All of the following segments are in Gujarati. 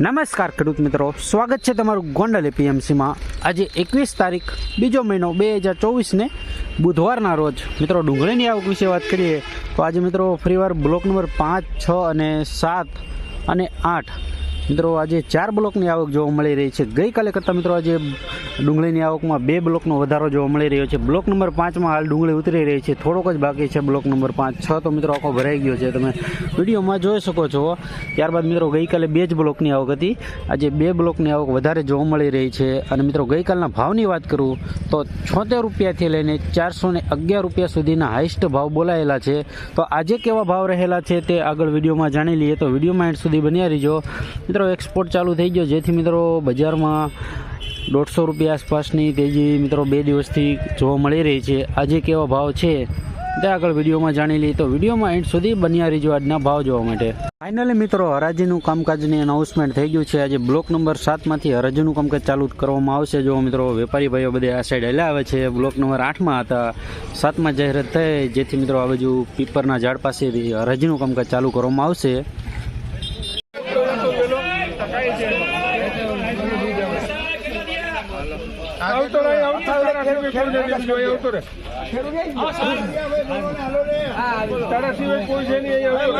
નમસ્કાર ખેડૂત મિત્રો. સ્વાગત છે તમારું ગોંડલ એપીએમસીમાં. આજે એકવીસ તારીખ, બીજો મહિનો બે હજાર ચોવીસને બુધવારના રોજ. મિત્રો, ડુંગળીની આવક વિશે વાત કરીએ, તો આજે મિત્રો ફરીવાર બ્લોક નંબર પાંચ, છ અને સાત અને આઠ. મિત્રો, આજે ચાર બ્લોકની આવક જોવા મળી રહી છે. ગઈકાલે કરતાં મિત્રો આજે ડુંગળીની આવકમાં બે બ્લોકનો વધારો જોવા મળી રહ્યો છે. બ્લોક નંબર પાંચમાં હાલ ડુંગળી ઉતરી રહી છે. થોડોક જ બાકી છે બ્લોક નંબર પાંચ. છ તો મિત્રો આખો ભરાઈ ગયો છે. તમે વિડીયોમાં જોઈ શકો છો. ત્યારબાદ મિત્રો ગઈકાલે બે જ બ્લોકની આવક હતી. આજે બે બ્લોકની આવક વધારે જોવા મળી રહી છે. અને મિત્રો ગઈકાલના ભાવની વાત કરું તો છોતેર રૂપિયાથી લઈને ચારસો ને અગિયાર રૂપિયા સુધીના હાઈસ્ટ ભાવ બોલાયેલા છે. તો આજે કેવા ભાવ રહેલા છે તે આગળ વિડીયોમાં જાણી લઈએ. તો વિડીયોમાં એન્ડ સુધી બન્યા રહીજો. મિત્રો એક્સપોર્ટ ચાલુ થઈ ગયો. જેથી મિત્રો બજારમાં દોઢસો રૂપિયા આસપાસની તેજી મિત્રો બે દિવસથી જોવા મળી રહી છે. આજે કેવા ભાવ છે તે આગળ વિડીયોમાં જાણી લઈએ. તો વિડીયોમાં એન્ડ સુધી બન્યા રહીજો આજના ભાવ જોવા માટે. ફાઇનલી મિત્રો, હરાજીનું કામકાજની અનાઉન્સમેન્ટ થઈ ગયું છે. આજે બ્લોક નંબર સાતમાંથી હરાજીનું કામકાજ ચાલુ કરવામાં આવશે. જો મિત્રો, વેપારી ભાઈઓ બધે આ સાઈડ હેલા આવે છે. બ્લોક નંબર આઠમાં હતા. સાતમાં જાહેરાત થઈ, જેથી મિત્રો આ બાજુ પીપરના ઝાડ પાસેથી હરાજીનું કામકાજ ચાલુ કરવામાં આવશે. આવતો રહે આવતો રહે. ખેડૂત આવતો રહે. તારા સિવાય કોઈ છે નહીં અહીંયા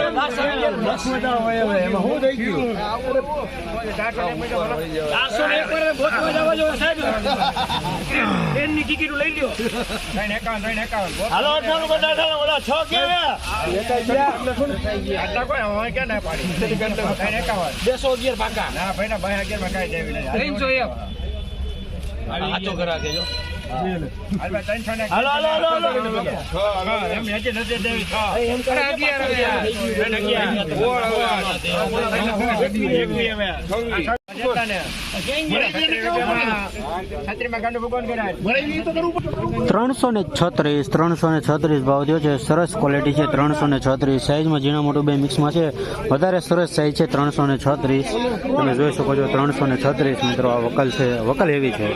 હું થઈ ગયું? ત્રણસો આચો કરા કેજો હાલો એમ હેજે નથી ને છત્રીસ ત્રણસો ને છત્રીસ ભાવ થયો છે. સરસ ક્વોલિટી છે ત્રણસો ને છત્રીસ. સાઈઝમાં ઝીણા મોટું બે મિક્સમાં છે. વધારે સરસ સાઈઝ છે ત્રણસો ને છત્રીસ. તમે જોઈ શકો છો ત્રણસો ને છત્રીસ. મિત્રો આ વકલ છે. વકલ એવી છે.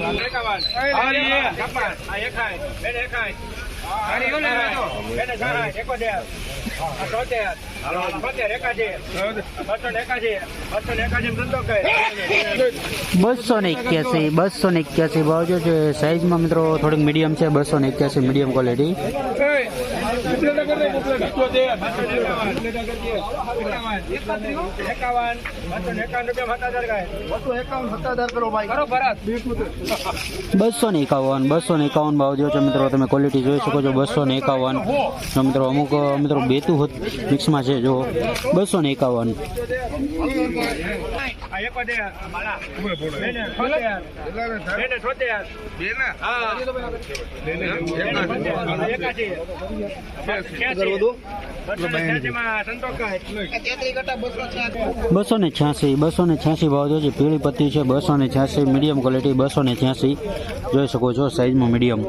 બસો ને એક્યાસી બસો ને એક્યાસી ભાવ જો સાઈઝમાં મિત્રો થોડીક મીડિયમ છે બસો ને એક્યાસી મીડિયમ ક્વોલિટી બસો ને એકાવન બસો ને એકાવન ભાવ જો છે મિત્રો. તમે ક્વોલિટી જોઈ શકો છો. બસો ને એકાવન. મિત્રો, અમુક મિત્રો બેતુ મિક્સમાં છે, જો. બસો ને એકાવન. બસો ને છ્યાસી બસો ને છ્યાસી ભાવ જો પીળી પત્તી છે બસો ને છ્યાસી, મીડિયમ ક્વોલિટી બસો ને છ્યાસી. જોઈ શકો છો સાઈઝમાં મીડિયમ.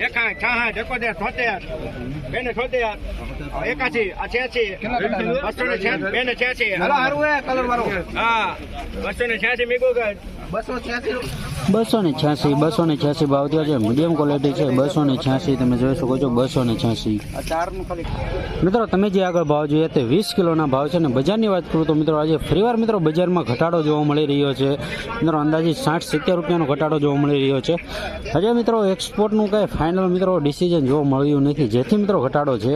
એકાશી આ છ્યાસી બસો ને છ્યાસી બે ને છ્યાસી હા બસો ને છ્યાસી મીગું બસો ને છ્યાસી બસો ને છ્યાસી ભાવ થયો છે. મીડિયમ ક્વોલિટી છે બસો ને છ્યાસી તમે જોઈ શકો છો બસો ને છ્યાસી મિત્રો તમે જે આગળ ભાવ જોઈએ તે વીસ કિલોના ભાવ છે ને બજારની વાત કરું તો મિત્રો આજે ફરીવાર મિત્રો બજારમાં ઘટાડો જોવા મળી રહ્યો છે. મિત્રો અંદાજે સાઠ સિત્તેર રૂપિયાનો ઘટાડો જોવા મળી રહ્યો છે. હજે મિત્રો એક્સપોર્ટનું કંઈ ફાઇનલ મિત્રો ડિસિઝન જોવા મળ્યું નથી. જેથી મિત્રો ઘટાડો છે.